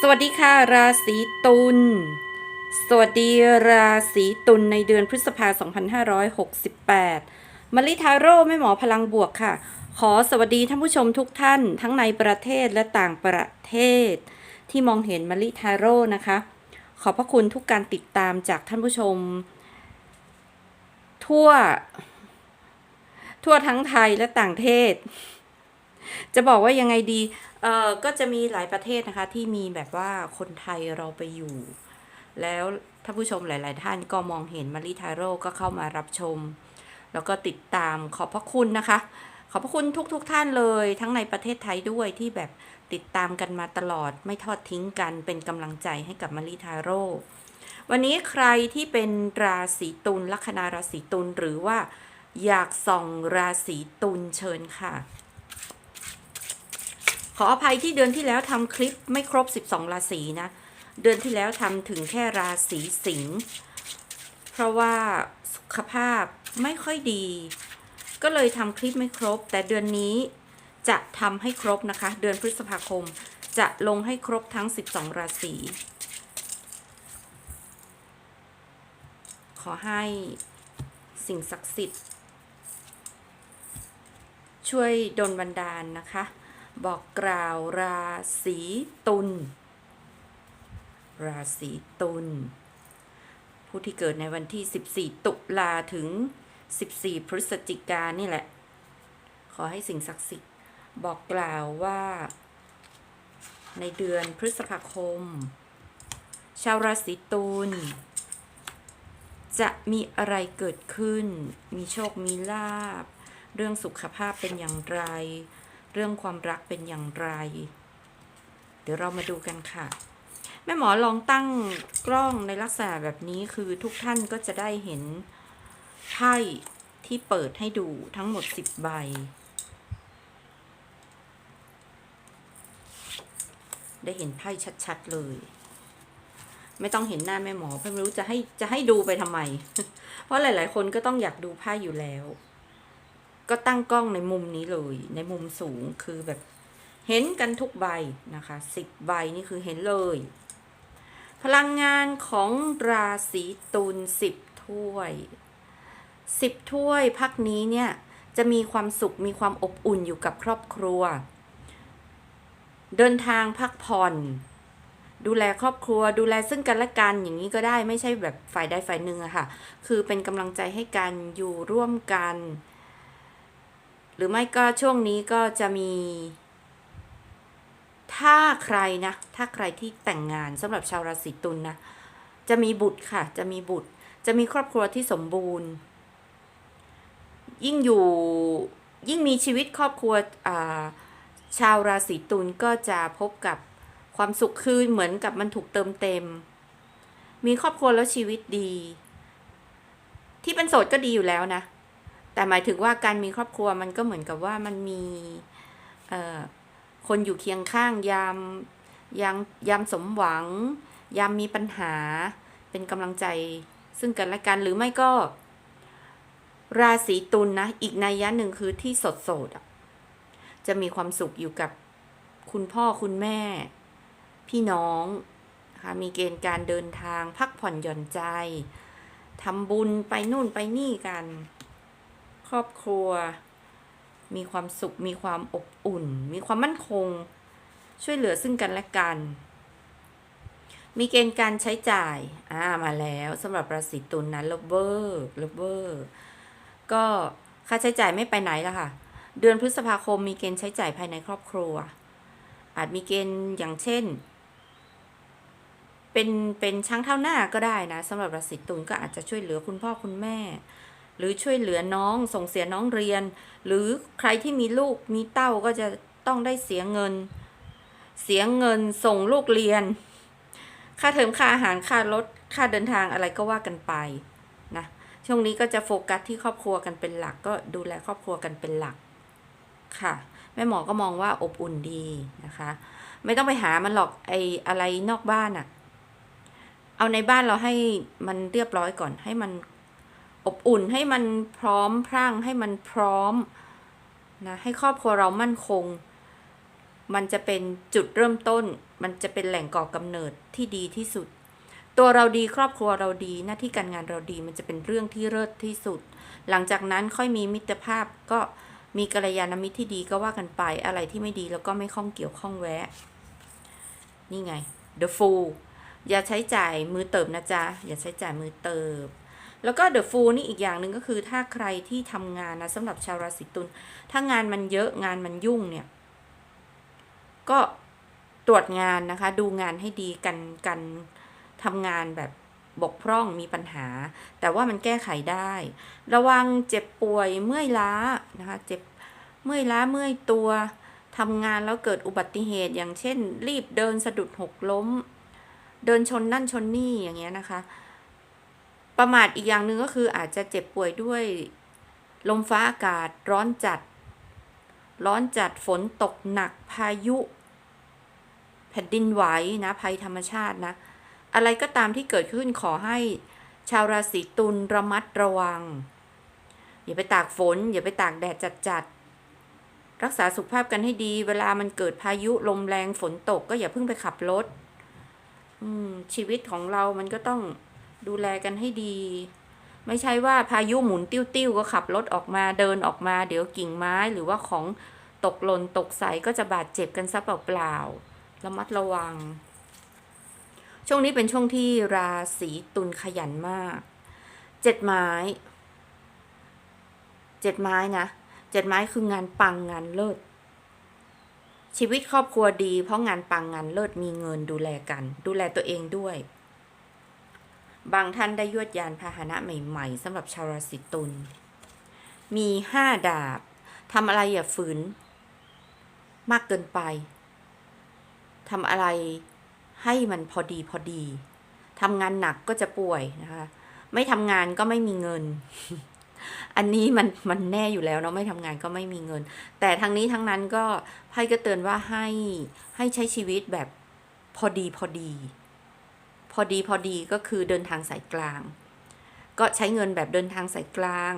สวัสดีค่ะ ราศีตุล สวัสดีราศีตุลในเดือนพฤษภา 2568มาริทาโร่แม่หมอพลังบวกค่ะ ขอสวัสดีท่านผู้ชมทุกท่านทั้งในประเทศและต่างประเทศ ที่มองเห็นมาริทาโร่นะคะ ขอบพระคุณทุกการติดตามจากท่านผู้ชม ทั่ว ทั่วทั้งไทยและต่างประเทศ จะบอกว่ายังไงดี อ่อก็จะมีหลายประเทศนะคะที่มีแบบว่าคนไทยเราไปอยู่ แล้วท่านผู้ชมหลาย ๆ ท่านก็มองเห็นมาริทาโร่ก็เข้ามารับชม แล้วก็ติดตามขอบพระคุณนะคะ ขอบพระคุณทุกๆท่านเลยทั้งในประเทศไทยด้วยที่แบบติดตามกันมาตลอดไม่ทอดทิ้งกันเป็นกำลังใจให้กับมาริทาโร่วันนี้ใครที่เป็นราศีตุลลัคนาราศีตุลหรือว่าอยากส่องราศีตุลเชิญค่ะ ขออภัยที่เดือนที่แล้วทำคลิปไม่ครบ 12 ราศีนะ เดือนที่แล้วทำถึงแค่ราศีสิงห์เพราะว่าสุขภาพไม่ค่อยดี ก็เลยทำคลิปไม่ครบ แต่เดือนนี้จะทำให้ครบนะคะ เดือนพฤษภาคมจะลงให้ครบทั้ง 12 ราศีขอให้สิ่งศักดิ์สิทธิ์ช่วยดลบันดาลนะคะ บอกกล่าวราศีตุล ราศีตุล ผู้ที่เกิดในวันที่ 14 ตุลาถึง 14 พฤศจิกานนี่แหละ ขอให้สิ่งศักดิ์สิทธิ์บอกกล่าวว่า ในเดือนพฤษภาคม ชาวราศีตุลจะมีอะไรเกิดขึ้น มีโชค มีลาบ เรื่องสุขภาพเป็นอย่างไร เรื่องความรักเป็นอย่างไร เดี๋ยวเรามาดูกันค่ะ แม่หมอลองตั้งกล้องในลักษณะแบบนี้คือทุกท่านก็จะได้เห็นไพ่ที่เปิดให้ดูทั้งหมด 10 ใบ ได้เห็นไพ่ชัดๆเลย ไม่ต้องเห็นหน้าแม่หมอเพราะไม่รู้จะให้จะให้ดูไปทำไม เพราะหลายๆ คนก็ต้องอยากดูไพ่อยู่แล้ว ก็ตั้งกล้องในมุมนี้เลย ในมุมสูงคือแบบเห็นกันทุกใบนะคะสิบใบนี่คือเห็นเลย พลังงานของราศีตุลสิบถ้วยสิบถ้วยพักนี้เนี่ยจะมีความสุขมีความอบอุ่นอยู่กับครอบครัว เดินทางพักผ่อน ดูแลครอบครัว ดูแลซึ่งกันและกันอย่างนี้ก็ได้ไม่ใช่แบบฝ่ายใดฝ่ายหนึ่งอะค่ะ คือเป็นกำลังใจให้กันอยู่ร่วมกัน หรือไม่ก็ช่วงนี้ก็จะมี ถ้าใครนะ ถ้าใครที่แต่งงานสำหรับชาวราศีตุลนนะ จะมีบุตรค่ะ จะมีบุตร จะมีครอบครัวที่สมบูรณ์ ยิ่งอยู่ยิ่งมีชีวิตครอบครัวชาวราศีตุลก็จะพบกับความสุขคือเหมือนกับมันถูกเติมเต็ม มีครอบครัวแล้วชีวิตดี ที่เป็นโสดก็ดีอยู่แล้วนะ แต่หมายถึงว่าการมีครอบครัวมันก็เหมือนกับว่ามันมีคนอยู่เคียงข้างยามยามยามสมหวัง ยามมีปัญหาเป็นกำลังใจซึ่งกันและกันหรือไม่ก็ ราศีตุลนนะอีกนัยยะหนึ่งคือที่สดโสดๆจะมีความสุขอยู่กับคุณพ่อคุณแม่ พี่น้องนะะมีเกณฑ์การเดินทางพักผ่อนหย่อนใจทำบุญไปนู่นไปนี่กัน ครอบครัว มีความสุข มีความอบอุ่น มีความมั่นคง ช่วยเหลือซึ่งกันและกัน มีเกณฑ์การใช้จ่าย อ่า มาแล้วสำหรับราศีตุลนะลบเบอร์ลบเบอร์ ก็ค่าใช้จ่ายไม่ไปไหนแล้วค่ะ เดือนพฤษภาคมมีเกณฑ์ใช้จ่ายภายในครอบครัว อาจมีเกณฑ์อย่างเช่น เป็นเป็นช้างเท้าหน้าก็ได้นะสำหรับราศีตุลก็อาจจะช่วยเหลือคุณพ่อคุณแม่ หรือช่วยเหลือน้องส่งเสียน้องเรียน หรือใครที่มีลูกมีเต้าก็จะต้องได้เสียเงิน เสียเงินส่งลูกเรียน ค่าเทอมค่าอาหารค่ารถค่าเดินทางอะไรก็ว่ากันไปนะช่วงนี้ก็จะโฟกัสที่ครอบครัวกันเป็นหลัก ก็ดูแลครอบครัวกันเป็นหลักค่ะแม่หมอก็มองว่าอบอุ่นดีนะคะ ไม่ต้องไปหามันหรอกไออะไรนอกบ้านอะเอาในบ้านเราให้มันเรียบร้อยก่อนให้มัน อบอุ่นให้มันพร้อมพรั่งให้มันพร้อมนะให้ครอบครัวเรามั่นคง มันจะเป็นจุดเริ่มต้น มันจะเป็นแหล่งก่อกำเนิดที่ดีที่สุด ตัวเราดีครอบครัวเราดีหน้าที่การงานเราดีมันจะเป็นเรื่องที่เลิศที่สุด หลังจากนั้นค่อยมีมิตรภาพก็มีกัลยาณมิตรที่ดีก็ว่ากันไปอะไรที่ไม่ดีแล้วก็ไม่ข้องเกี่ยวข้องแวะ นี่ไง The Fool อย่าใช้จ่ายมือเติบนะจ๊ะ อย่าใช้จ่ายมือเติบ แล้วก็ The Fool นี่อีกอย่างหนึ่งก็คือถ้าใครที่ทำงานนะสำหรับชาวราศีตุลถ้างานมันเยอะงานมันยุ่งเนี่ย ก็ตรวจงานนะคะ ดูงานให้ดีกันกันทำงานแบบบกพร่องมีปัญหา แต่ว่ามันแก้ไขได้ ระวังเจ็บป่วยเมื่อยล้านะคะเจ็บเมื่อยล้าเมื่อยตัวทำงานแล้วเกิดอุบัติเหตุอย่างเช่น รีบเดินสะดุดหกล้ม เดินชนนั่นชนนี่อย่างเงี้ยนะคะ ประมาทอีกอย่างหนึ่งก็คืออาจจะเจ็บป่วยด้วย ลมฟ้าอากาศร้อนจัด ร้อนจัดฝนตกหนักพายุ แผ่นดินไหวนะภัยธรรมชาตินะ อะไรก็ตามที่เกิดขึ้นขอให้ชาวราศีตุลระมัดระวัง อย่าไปตากฝน อย่าไปตากแดดจัดๆรักษาสุขภาพกันให้ดี เวลามันเกิดพายุลมแรงฝนตกก็อย่าเพิ่งไปขับรถชีวิตของเรามันก็ต้อง ดูแลกันให้ดี ไม่ใช่ว่าพายุหมุนติ้วๆก็ขับรถออกมาเดินออกมาเดี๋ยวกิ่งไม้หรือว่าของตกหล่นตกใส่ก็จะบาดเจ็บกันซะเปล่าๆระมัดระวัง ช่วงนี้เป็นช่วงที่ราศีตุลขยันมาก เจ็ดไม้ เจ็ดไม้นะเจ็ดไม้คืองานปังงานเลิศชีวิตครอบครัวดีเพราะงานปังงานเลิศมีเงินดูแลกัน ดูแลตัวเองด้วย บางท่านได้ยวดยานพาหนะใหม่ ๆสำหรับชาวราศีตุล มีห้าดาบทำอะไรอย่าฝืน มากเกินไปทำอะไรให้มันพอดีพอดีทำงานหนักก็จะป่วยนะคะ ไม่ทำงานก็ไม่มีเงิน อันนี้มันมันแน่อยู่แล้วเนาะไม่ทำงานก็ไม่มีเงิน แต่ทั้งนี้ทั้งนั้นก็ไพ่ก็เตือนว่าให้ให้ใช้ชีวิตแบบพอดีพอดี พอดีพอดีก็คือเดินทางสายกลาง ก็ใช้เงินแบบเดินทางสายกลาง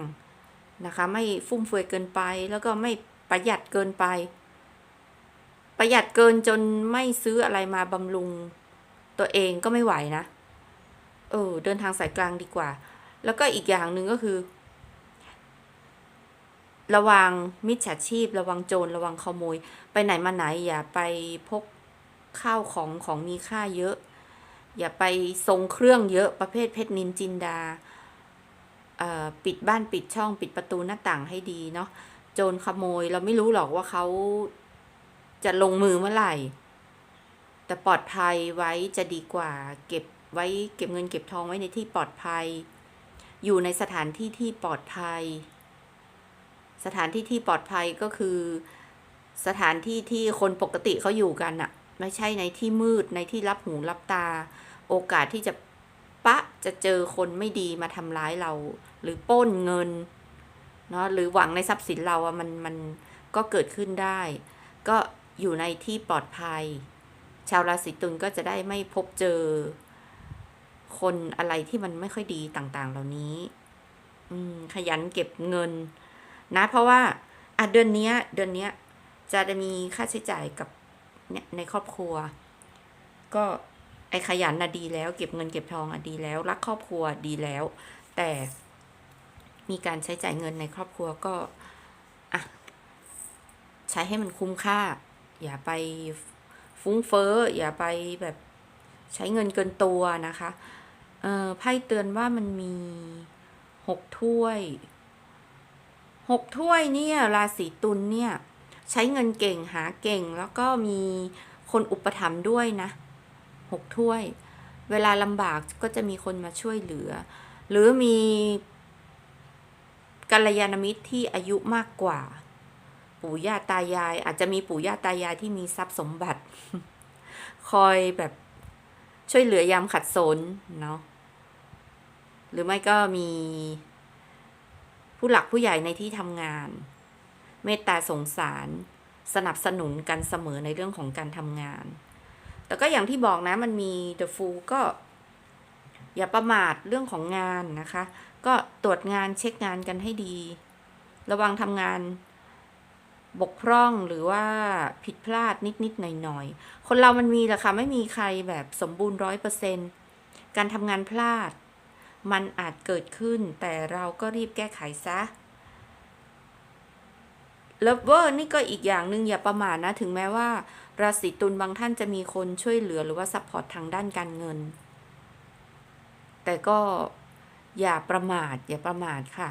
นะคะ ไม่ฟุ่มเฟือยเกินไป แล้วก็ไม่ประหยัดเกินไป ประหยัดเกินจนไม่ซื้ออะไรมาบำรุงตัวเองก็ไม่ไหวนะ เออ เดินทางสายกลางดีกว่า แล้วก็อีกอย่างหนึ่งก็คือ ระวังมิจฉาชีพ ระวังโจรระวังขโมย ไปไหนมาไหนอย่าไปพกข้าวของของมีค่าเยอะ อย่าไปทรงเครื่องเยอะประเภทเพชรนินจินดาอ่อปิดบ้านปิดช่องปิดประตูหน้าต่างให้ดีเนาะโจรขโมยเราไม่รู้หรอกว่าเขาจะลงมือเมื่อไหร่ แต่ปลอดภัยไว้จะดีกว่า เก็บไว้เก็บเงินเก็บทองไว้ในที่ปลอดภัย อยู่ในสถานที่ที่ปลอดภัย สถานที่ที่ปลอดภัยก็คือสถานที่ที่คนปกติเขาอยู่กันอะไม่ใช่ในที่มืดในที่รับหูรับตา โอกาสที่จะปะจะเจอคนไม่ดีมาทำร้ายเรา หรือป้นเงินเนาะหรือหวังในทรัพย์สินเราอะมันมันก็เกิดขึ้นได้ ก็อยู่ในที่ปลอดภัย ชาวราศีตุลก็จะได้ไม่พบเจอ คนอะไรที่มันไม่ค่อยดีต่างๆ เหล่านี้ อืม ขยันเก็บเงิน นะ เพราะว่าอะเดือนเนี้ยเดือนเนี้ยจะมีค่าใช้จ่ายกับเนี่ยในครอบครัว ก็ ไอ้ขยันน่ะดีแล้ว เก็บเงินเก็บทองอะดีแล้ว รักครอบครัวดีแล้ว แต่มีการใช้จ่ายเงินในครอบครัวก็อะใช้ให้มันคุ้มค่า อย่าไปฟุ้งเฟ้อ อย่าไปแบบใช้เงินเกินตัวนะคะเออไพ่เตือนว่ามันมีหกถ้วยหกถ้วยเนี่ยราศีตุลเนี่ย ใช้เงินเก่งหาเก่งแล้วก็มีคนอุปถัมภ์ด้วยนะ หกถ้วย เวลาลำบากก็จะมีคนมาช่วยเหลือ หรือมีกัลยาณมิตรที่อายุมากกว่า ปู่ย่าตายาย อาจจะมีปู่ย่าตายายที่มีทรัพย์สมบัติ คอยแบบช่วยเหลือยามขัดสนเนาะหรือไม่ก็มีผู้หลักผู้ใหญ่ในที่ทำงาน เมตตาสงสาร สนับสนุนกันเสมอในเรื่องของการทำงาน แต่ก็อย่างที่บอกนะมันมี The Fool ก็ อย่าประมาทเรื่องของงานนะคะ ก็ตรวจงานเช็คงานกันให้ดี ระวังทำงานบกพร่องหรือว่าผิดพลาดนิดๆหน่อยๆ คนเรามันมีแหละค่ะ ไม่มีใครแบบสมบูรณ์ร้อยเปอร์เซนการทำงานพลาด มันอาจเกิดขึ้นแต่เราก็รีบแก้ไขซะ เลิฟเวอร์นี่ก็อีกอย่างหนึ่งอย่าประมาทนะ ถึงแม้ว่าราศีตุลบางท่านจะมีคนช่วยเหลือหรือว่าซัพพอร์ตทางด้านการเงิน แต่ก็อย่าประมาท อย่าประมาทค่ะ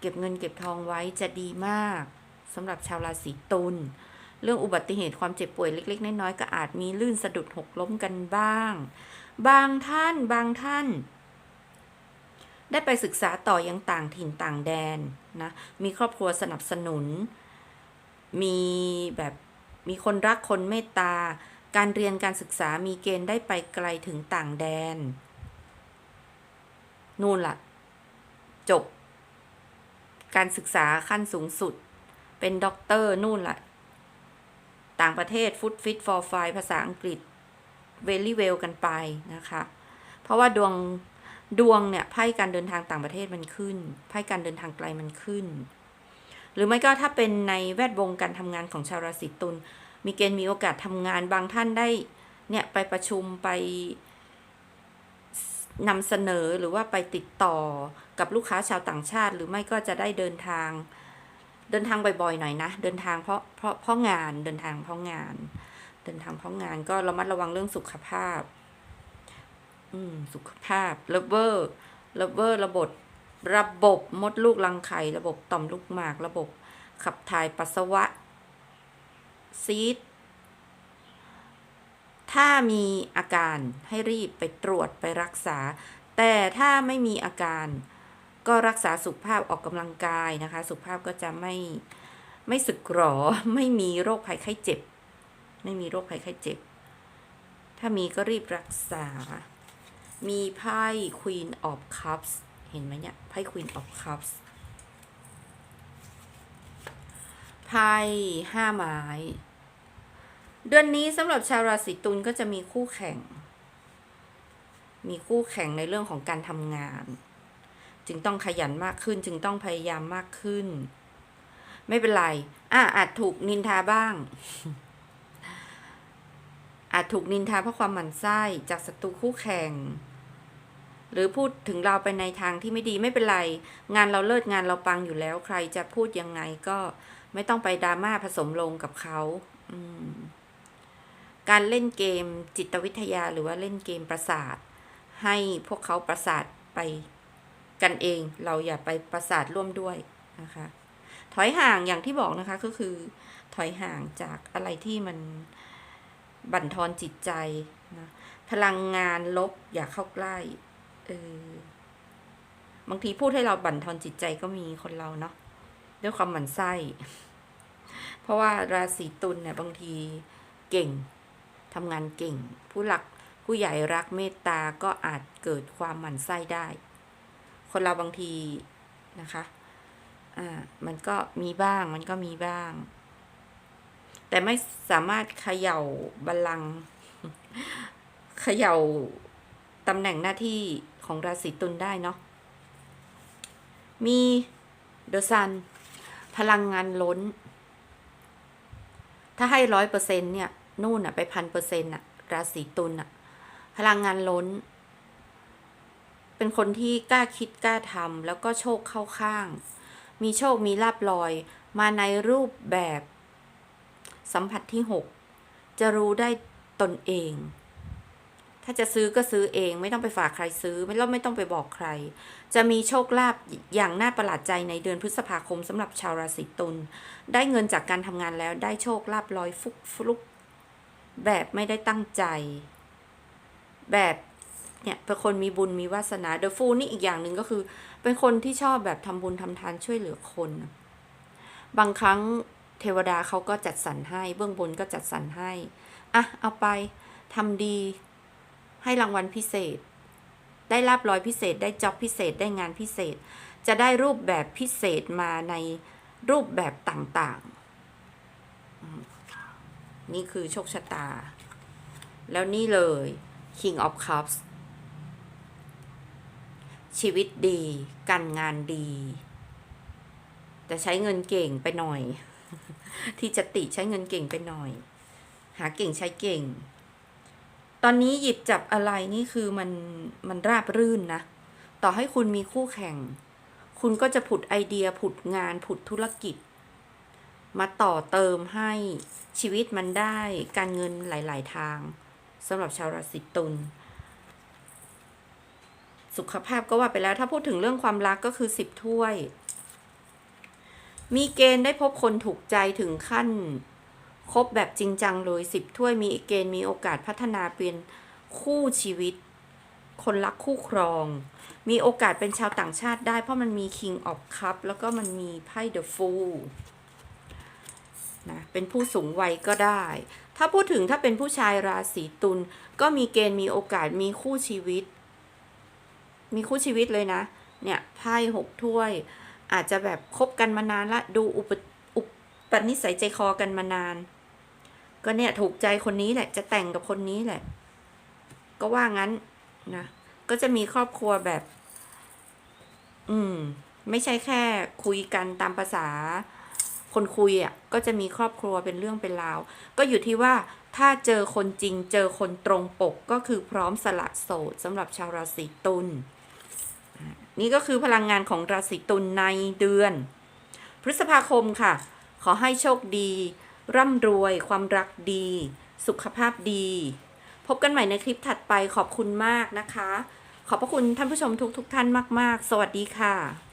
เก็บเงินเก็บทองไว้จะดีมากสำหรับชาวราศีตุลเรื่องอุบัติเหตุความเจ็บป่วยเล็ก ๆ น้อยๆก็อาจมีลื่นสะดุดหกล้มกันบ้าง บางท่านบางท่าน ได้ไปศึกษาต่อยังต่างถิ่นต่างแดนนะ มีครอบครัวสนับสนุน มีแบบมีคนรักคนเมตตา การเรียนการศึกษามีเกณฑ์ได้ไปไกลถึงต่างแดน นู่นล่ะ จบ การศึกษาขั้นสูงสุด เป็นด็อกเตอร์นู่นล่ะ ต่างประเทศฟุตฟิตฟอร์ไฟภาษาอังกฤษเวลี่เวลกันไปนะคะ เพราะว่าดวง ดวงเนี่ยไพ่การเดินทางต่างประเทศมันขึ้นไพ่การเดินทางไกลมันขึ้น หรือไม่ก็ถ้าเป็นในแวดวงการทำงานของชาวราศีตุลมีเกณฑ์มีโอกาสทำงานบางท่านได้เนี่ยไปประชุมไปนำเสนอหรือว่าไปติดต่อกับลูกค้าชาวต่างชาติ หรือไม่ก็จะได้เดินทาง เดินทางบ่อยๆหน่อยนะ เดินทางเพราะเพราะเพราะงานเดินทางเพราะงาน เดินทางเพราะงานก็ระมัดระวังเรื่องสุขภาพ อืมสุขภาพเลเวอร์เลเวอร์ระบบระบบมดลูกรังไข่ระบบต่อมลูกหมากระบบขับถ่ายปัสสาวะ ซีด ถ้ามีอาการให้รีบไปตรวจไปรักษา แต่ถ้าไม่มีอาการก็รักษาสุขภาพออกกำลังกายนะคะ สุขภาพก็จะไม่ไม่สึกหรอ ไม่มีโรคภัยไข้เจ็บ ไม่มีโรคภัยไข้เจ็บ ถ้ามีก็รีบรักษา มีไพ่ Queen of Cups เห็นไหมเนี่ย ไพ่ Queen of Cups ไพ่ห้าไม้ เดือนนี้สำหรับชาวราศีตุลก็จะมีคู่แข่ง มีคู่แข่งในเรื่องของการทำงาน จึงต้องขยันมากขึ้น จึงต้องพยายามมากขึ้น ไม่เป็นไร อะอาจถูกนินทาบ้าง อาจถูกนินทาเพราะความหมั่นไส้จากศัตรูคู่แข่ง หรือพูดถึงเราไปในทางที่ไม่ดีไม่เป็นไร งานเราเลิศงานเราปังอยู่แล้ว ใครจะพูดยังไงก็ไม่ต้องไปดราม่าผสมลงกับเขาการเล่นเกมจิตวิทยาหรือว่าเล่นเกมประสาท ให้พวกเขาประสาทไปกันเอง เราอย่าไปประสาทร่วมด้วยนะคะ ถอยห่างอย่างที่บอกนะคะก็คือ ถอยห่างจากอะไรที่มันบั่นทอนจิตใจนะพลังงานลบอย่าเข้าใกล้ เออบางทีพูดให้เราบั่นทอนจิตใจก็มีคนเราเนาะด้วยความหมั่นไส้ เพราะว่าราศีตุลเนี่ยบางทีเก่งทำงานเก่ง ผู้หลักผู้ใหญ่รักเมตตาก็อาจเกิดความหมั่นไส้ได้ คนเราบางทีนะคะอ่ามันก็มีบ้างมันก็มีบ้าง แต่ไม่สามารถเขย่าบัลลังก์เขย่าตำแหน่งหน้าที่ ของราศีตุลได้เนาะมีเดอะซันพลังงานล้น ถ้าให้ร้อยเปอร์เซ็นต์เนี่ย นู่นอะไปพันเปอร์เซ็นต์อะราศีตุลอะพลังงานล้น เป็นคนที่กล้าคิดกล้าทำแล้วก็โชคเข้าข้าง มีโชคมีลาบลอย มาในรูปแบบ สัมผัสที่หกจะรู้ได้ตนเอง ถ้าจะซื้อก็ซื้อเองไม่ต้องไปฝากใครซื้อ ไม่ต้องไม่ต้องไปบอกใคร จะมีโชคลาภอย่างน่าประหลาดใจในเดือนพฤษภาคมสำหรับชาวราศีตุลได้เงินจากการทำงานแล้วได้โชคลาภลอยฟุกฟลุกแบบไม่ได้ตั้งใจ แบบเนี่ยเป็นคนมีบุญมีวาสนาเดอะฟูนี่อีกอย่างหนึ่งก็คือ เป็นคนที่ชอบแบบทำบุญทำทานช่วยเหลือคน บางครั้งเทวดาเขาก็จัดสรรให้ เบื้องบนก็จัดสรรให้ อะ เอาไปทำดี ให้รางวัลพิเศษ ได้ลาบลอยพิเศษ ได้จ็อบพิเศษ ได้งานพิเศษ จะได้รูปแบบพิเศษมาในรูปแบบต่างๆ นี่คือโชคชะตา แล้วนี่เลย King of Cups ชีวิตดี การงานดี แต่ใช้เงินเก่งไปหน่อย ที่จะติใช้เงินเก่งไปหน่อย หาเก่งใช้เก่ง ตอนนี้หยิบจับอะไรนี่คือมันมันราบรื่นนะ ต่อให้คุณมีคู่แข่ง คุณก็จะผุดไอเดียผุดงานผุดธุรกิจ มาต่อเติมให้ชีวิตมันได้การเงินหลาย ๆ ทางสำหรับชาวราศีตุลสุขภาพก็ว่าไปแล้วถ้าพูดถึงเรื่องความรักก็คือสิบถ้วย มีเกณฑ์ได้พบคนถูกใจถึงขั้น คบแบบจริงจังเลยสิบถ้วยมีเกณฑ์มีโอกาสพัฒนาเป็นคู่ชีวิต คนรักคู่ครอง มีโอกาสเป็นชาวต่างชาติได้เพราะมันมี King of Cup แล้วก็มันมีไพ่ The Fool นะเป็นผู้สูงวัยก็ได้ ถ้าพูดถึงถ้าเป็นผู้ชายราศีตุลก็มีเกณฑ์มีโอกาสมีคู่ชีวิต มีคู่ชีวิตเลยนะ เนี่ยไพ่หกถ้วย อาจจะแบบคบกันมานานละดูอุปอุปนิสัยใจคอกันมานาน ก็เนี่ยถูกใจคนนี้แหละ จะแต่งกับคนนี้แหละ ก็ว่างั้นนะ ก็จะมีครอบครัวแบบ อืม ไม่ใช่แค่คุยกันตามภาษา คนคุยอะ ก็จะมีครอบครัวเป็นเรื่องเป็นราว ก็อยู่ที่ว่าถ้าเจอคนจริง เจอคนตรงปกก็คือพร้อมสละโสดสำหรับชาวราศีตุลนี่ก็คือพลังงานของราศีตุลในเดือน พฤษภาคมค่ะ ขอให้โชคดี ร่ำรวยความรักดี สุขภาพดี พบกันใหม่ในคลิปถัดไปขอบคุณมากนะคะ ขอบพระคุณท่านผู้ชมทุกทุกท่านมาก ๆ สวัสดีค่ะ